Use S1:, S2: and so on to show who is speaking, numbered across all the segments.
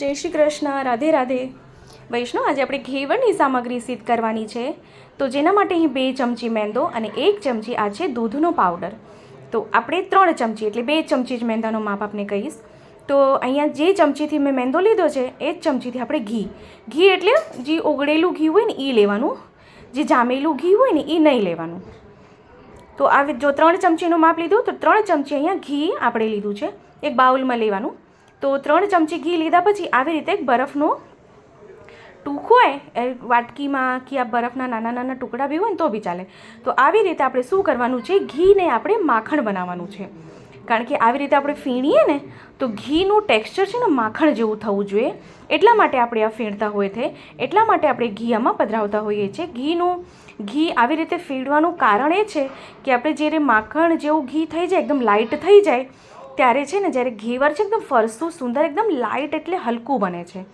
S1: જય શ્રી કૃષ્ણ, રાધે રાધે. વૈષ્ણવ, આજે આપણે ઘેવરની સામગ્રી સિદ્ધ કરવાની છે. તો જેના માટે અહીં બે ચમચી મેંદો અને એક ચમચી આ છે દૂધનો પાવડર. તો આપણે ત્રણ ચમચી, એટલે બે ચમચી જ મેંદાનો માપ આપને કહીશ. તો અહીંયા જે ચમચીથી મેં મેંદો લીધો છે, એ જ ચમચીથી આપણે ઘી. ઘી એટલે જે ઓગળેલું ઘી હોય ને એ લેવાનું. જે જામેલું ઘી હોય ને એ નહીં લેવાનું. તો આ જો ત્રણ ચમચીનું માપ લીધું, તો ત્રણ ચમચી અહીંયા ઘી આપણે લીધું છે. એક બાઉલમાં લેવાનું. તો ત્રણ ચમચી ઘી લીધા પછી આવી રીતે બરફનું ટૂંક હોય એ વાટકીમાં કે આ બરફના નાના નાના ટુકડા બી હોય ને તો બી ચાલે. તો આવી રીતે આપણે શું કરવાનું છે? ઘીને આપણે માખણ બનાવવાનું છે. કારણ કે આવી રીતે આપણે ફીણીએ ને, તો ઘીનું ટેક્સચર છે ને માખણ જેવું થવું જોઈએ. એટલા માટે આપણે આ ફીણતા હોય છે. એટલા માટે આપણે ઘી આમાં પધરાવતા હોઈએ છીએ ઘીનું, ઘી આવી રીતે ફીણવાનું કારણ એ છે કે આપણે જ્યારે માખણ જેવું ઘી થઈ જાય, એકદમ લાઇટ થઈ જાય ત્યારે છે ને જ્યારે ઘેવર છે એકદમ ફરસું, સુંદર, એકદમ લાઇટ એટલે હલકું બને છે.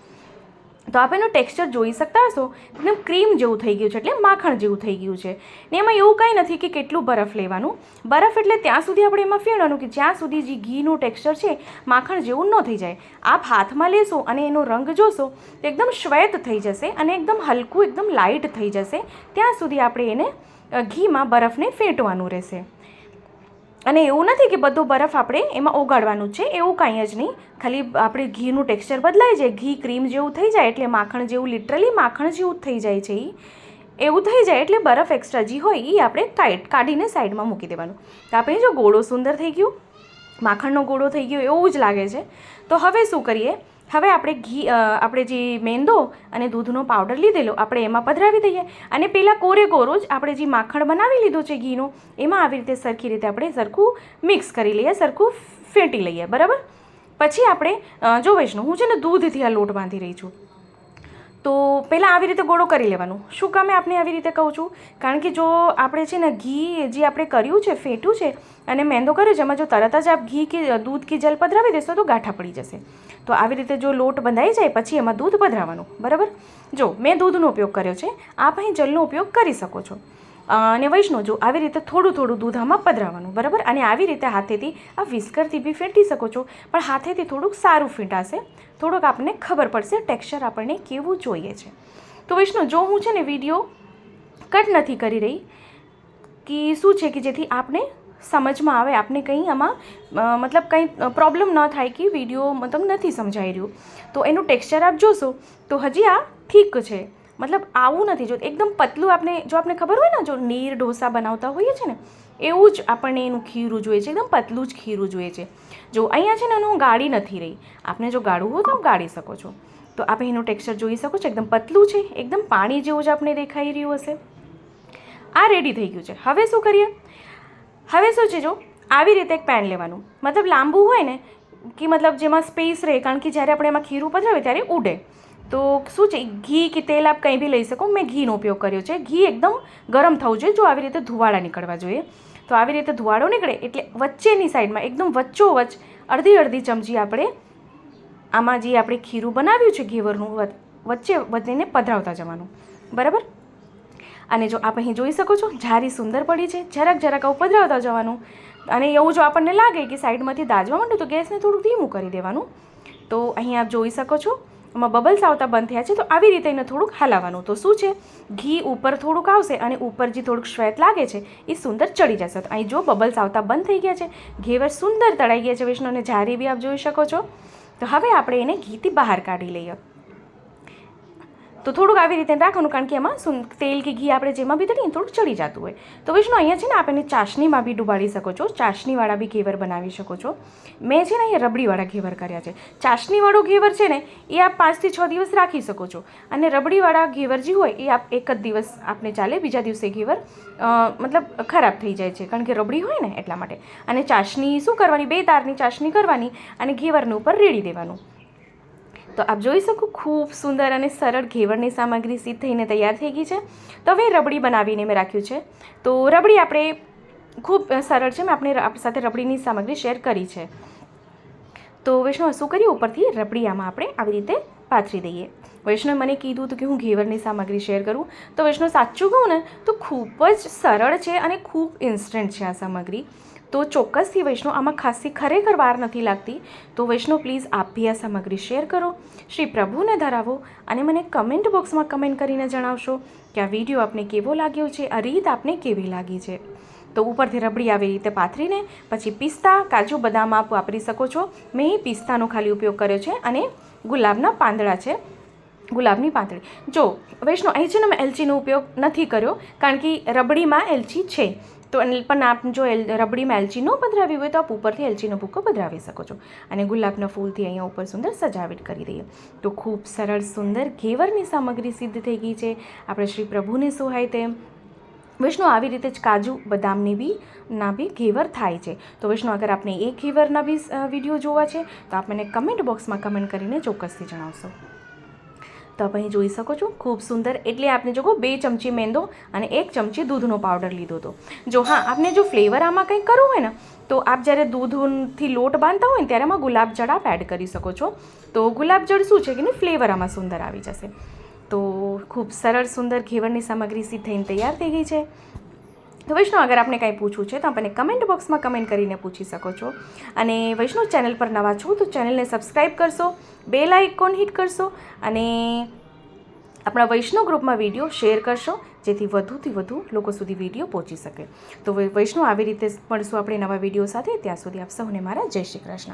S1: તો આપ એનું ટેક્સચર જોઈ શકતા હશો, એકદમ ક્રીમ જેવું થઈ ગયું છે, એટલે માખણ જેવું થઈ ગયું છે. ને એમાં એવું કાંઈ નથી કે કેટલું બરફ લેવાનું. બરફ એટલે ત્યાં સુધી આપણે એમાં ફેણવાનું કે જ્યાં સુધી જે ઘીનું ટેક્સચર છે, માખણ જેવું ન થઈ જાય. આપ હાથમાં લેશો અને એનો રંગ જોશો, તો એકદમ શ્વેત થઈ જશે અને એકદમ હલકું, એકદમ લાઇટ થઈ જશે. ત્યાં સુધી આપણે એને ઘીમાં બરફને ફેંટવાનું રહેશે. અને એવું નથી કે બધો બરફ આપણે એમાં ઓગાળવાનું છે, એવું કાંઈ જ નહીં. ખાલી આપણે ઘીનું ટેક્સચર બદલાઈ જાય, ઘી ક્રીમ જેવું થઈ જાય, એટલે માખણ જેવું, લિટરલી માખણ જેવું થઈ જાય છે એ એવું થઈ જાય એટલે બરફ એક્સ્ટ્રા જે હોય એ આપણે કાઢ, કાઢીને સાઈડમાં મૂકી દેવાનું. તો આપણે જો ગોળો સુંદર થઈ ગયું, માખણનો ગોળો થઈ ગયો, એવું જ લાગે છે. તો હવે શું કરીએ? હવે આપણે ઘી આપણે જે મેંદો અને દૂધનો પાવડર લીધેલો, આપણે એમાં પધરાવી દઈએ. અને પહેલાં કોરે કોરો જ આપણે જે માખણ બનાવી લીધું છે ઘીનું, એમાં આવી રીતે સરખી રીતે આપણે સરખું મિક્સ કરી લઈએ, સરખું ફેંટી લઈએ, બરાબર? પછી આપણે જો વૈષ્ણુ હું છે ને દૂધથી આ લોટ બાંધી રહી છું. તો પહેલાં આવી રીતે ગોળો કરી લેવાનું. શું કામે આપણે આવી રીતે કહું છું? કારણ કે જો આપણે છે ને ઘી જે આપણે કર્યું છે, ફેટ્યું છે, અને મેંદો કર્યો છે, એમાં જો તરત જ આપ ઘી કે દૂધ કે જલ પધરાવી દેશો તો ગાંઠા પડી જશે. તો આવી રીતે જો લોટ બંધાઈ જાય, પછી એમાં દૂધ પધરાવવાનું. બરાબર? જો મેં દૂધનો ઉપયોગ કર્યો છે, આપ અહીં જલનો ઉપયોગ કરી શકો છો. અને વૈષ્ણવ જો આવી રીતે થોડું થોડું દૂધ આમાં પધરાવવાનું, બરાબર? અને આવી રીતે હાથેથી આ વિસ્કરથી બી ફેંટી શકો છો, પણ હાથેથી થોડુંક સારું ફીંટાશે. થોડુંક આપણને ખબર પડશે, ટેક્સચર આપણને કેવું જોઈએ છે. તો વૈષ્ણવ, જો હું છે ને વીડિયો કટ નથી કરી રહી, કે શું છે કે જેથી આપણે સમજમાં આવે, આપને કંઈ આમાં મતલબ કંઈ પ્રોબ્લેમ ન થાય કે વીડિયો મતલબ નથી સમજાઈ રહ્યું. તો એનું ટેક્સચર આપ જોશો, તો હજી આ ઠીક છે. મતલબ આવું નથી. જો એકદમ પતલું આપણે જો આપને ખબર હોય ને, જો નીર ઢોસા બનાવતા હોઈએ છે ને, એવું જ આપણને એનું ખીરું જોઈએ છે. એકદમ પતલું જ ખીરું જોઈએ છે. જો અહીંયા છે ને, એનું ગાળી નથી રહી. આપને જો ગાળવું હોય તો આપ ગાળી શકો છો. તો આપણે એનું ટેક્સચર જોઈ શકો છો. એકદમ પતલું છે. એકદમ પાણી જેવું જ આપણે દેખાઈ રહ્યું હશે. આ રેડી થઈ ગયું છે. હવે શું કરીએ? હવે શું છે જો? આવી રીતે એક પેન લેવાનું. મતલબ લાંબુ હોય ને, કે મતલબ જેમાં સ્પેસ રહે, કારણ કે જ્યારે આપણે એમાં ખીરું પધરાવીએ ત્યારે ઉડે. તો શું છે, ઘી કે તેલ આપ કંઈ બી લઈ શકો, મેં ઘીનો ઉપયોગ કર્યો છે. ઘી એકદમ ગરમ થવું જોઈએ, જો આવી રીતે ધુવાળા નીકળવા જોઈએ. તો આવી રીતે ધુવાળો નીકળે એટલે વચ્ચેની સાઈડમાં એકદમ વચ્ચોવચ્ચ અડધી અડધી ચમચી આપણે આમાં જે આપણે ખીરું બનાવ્યું છે, ઘેવરનું, વચ- વચ્ચે વધીને પધરાવતા જવાનું. બરાબર? અને જો આપ અહીં જોઈ શકો છો, જારી સુંદર પડી છે, જરાક જરાક આવું પધરાવતા જવાનું. અને એવું જો આપણને લાગે કે સાઈડમાંથી દાજવા માંડું તો ગેસને થોડું ધીમું કરી દેવાનું. તો અહીં આપ જોઈ શકો છો એમાં બબલ્સ આવતા બંધ થયા છે, તો આવી રીતે એને થોડુંક હલાવવાનું. તો શું છે? ઘી ઉપર થોડુંક આવશે અને ઉપર જે થોડુંક શ્વેત લાગે છે, એ સુંદર ચડી જશે. તો અહીં જો બબલ્સ આવતા બંધ થઈ ગયા છે, ઘેવર સુંદર તળાઈ ગયા છે, વૈષ્ણવને જારી બી આપ જોઈ શકો છો. તો હવે આપણે એને ઘીથી બહાર કાઢી લઈએ. તો થોડુંક આવી રીતે રાખવાનું, કારણ કે એમાં તેલ કે ઘી આપણે જેમાં બી તળીએ થોડુંક ચડી જતું હોય. તો વિષ્ણુ, અહીંયા છે ને આપ એને ચાસણીમાં બી ડુબાડી શકો છો. ચાસણીવાળા બી ઘેવર બનાવી શકો છો. મેં છે ને અહીંયા રબડીવાળા ઘેવર કર્યા છે. ચાસણીવાળો ઘેવર છે ને, એ આપ પાંચથી છ દિવસ રાખી શકો છો. અને રબડીવાળા ઘેવર જે હોય, એ આપ એક જ દિવસ આપને ચાલે, બીજા દિવસે ઘેવર મતલબ ખરાબ થઈ જાય છે. કારણ કે રબડી હોય ને એટલા માટે. અને ચાસણી શું કરવાની? બે તારની ચાસણી કરવાની અને ઘેવરની ઉપર રેડી દેવાનું. તો આપ જોઈ શકો ખૂબ સુંદર અને સરળ ઘેવરની સામગ્રી સિદ્ધ થઈને તૈયાર થઈ ગઈ છે. તો હવે રબડી બનાવીને મેં રાખ્યું છે. તો રબડી આપણે ખૂબ સરળ છે. મેં આપણે આપણી સાથે રબડીની સામગ્રી શેર કરી છે. તો વૈષ્ણવ, શું કરીએ? ઉપરથી રબડી આમાં આપણે આવી રીતે પાથરી દઈએ. વૈષ્ણવ મને કીધું હતું કે હું ઘેવરની સામગ્રી શેર કરું. તો વૈષ્ણવ, સાચું કહું ને, તો ખૂબ જ સરળ છે અને ખૂબ ઇન્સ્ટન્ટ છે આ સામગ્રી. તો ચોક્કસથી વૈષ્ણવ આમાં ખાસી ખરેખર વાર નથી લાગતી. તો વૈષ્ણવ પ્લીઝ આપ બી આ સામગ્રી શેર કરો. શ્રી પ્રભુને ધરાવો અને મને કમેન્ટ બોક્સમાં કમેન્ટ કરીને જણાવશો કે આ વીડિયો આપને કેવો લાગ્યો છે, આ રીત આપને કેવી લાગી છે. તો ઉપરથી રબડી આવી રીતે પાથરીને પછી પિસ્તા, કાજુ, બદામ આપ વાપરી શકો છો. મેં પિસ્તાનો ખાલી ઉપયોગ કર્યો છે અને ગુલાબના પાંદડા છે. ગુલાબની પાંદડી જો વૈષ્ણવ, અહીં છે ને મેં એલચીનો ઉપયોગ નથી કર્યો કારણ કે રબડીમાં એલચી છે. તો પણ આપ જો એલ રબડીમાં એલચી ન પધરાવી હોય તો આપ ઉપરથી એલચીનો ભૂકો પધરાવી શકો છો. અને ગુલાબના ફૂલથી અહીંયા ઉપર સુંદર સજાવટ કરી દઈએ. તો ખૂબ સરળ, સુંદર ઘેવરની સામગ્રી સિદ્ધ થઈ ગઈ છે. આપણે શ્રી પ્રભુને સુહાય તેમ. વિષ્ણુ આવી રીતે જ કાજુ, બદામની બી, ના બી ઘેવર થાય છે. તો વિષ્ણુ, અગર આપને એ ઘેવરના બી વીડિયો જોવા છે, તો આપ મને કમેન્ટ બોક્સમાં કમેન્ટ કરીને ચોક્કસથી જણાવશો. તો અહીં જોઈ શકો છો, ખૂબ સુંદર. એટલે આપને જો બે ચમચી મેંદો અને એક ચમચી દૂધનો પાવડર લીધો હતો. જો હા, આપને જો ફ્લેવર આમાં કંઈ કરવું હોય ને, તો આપ જ્યારે દૂધથી લોટ બાંધતા હોય ને, ત્યારે આમાં ગુલાબજળ આપ એડ કરી શકો છો. તો ગુલાબજળ શું છે કે ફ્લેવર આમાં સુંદર આવી જશે. તો ખૂબ સરળ, સુંદર ઘેવરની સામગ્રી સીધ થઈને તૈયાર થઈ ગઈ છે. તો વૈષ્ણવ, અગર આપને કાંઈ પૂછવું છે, તો આપણને કમેન્ટ બોક્સમાં કમેન્ટ કરીને પૂછી શકો છો. અને વૈષ્ણવ ચેનલ પર નવા છો, તો ચેનલને સબસ્ક્રાઈબ કરશો બેલ આઇકોન હિટ કરશો, અને આપણા વૈષ્ણવ ગ્રુપમાં વીડિયો શેર કરશો, જેથી વધુથી વધુ લોકો સુધી વીડિયો પહોંચી શકે. તો વૈષ્ણવ, આવી રીતે મળશું આપણે નવા વીડિયો સાથે, ત્યાં સુધી આપ સૌને મારા જય શ્રી કૃષ્ણ.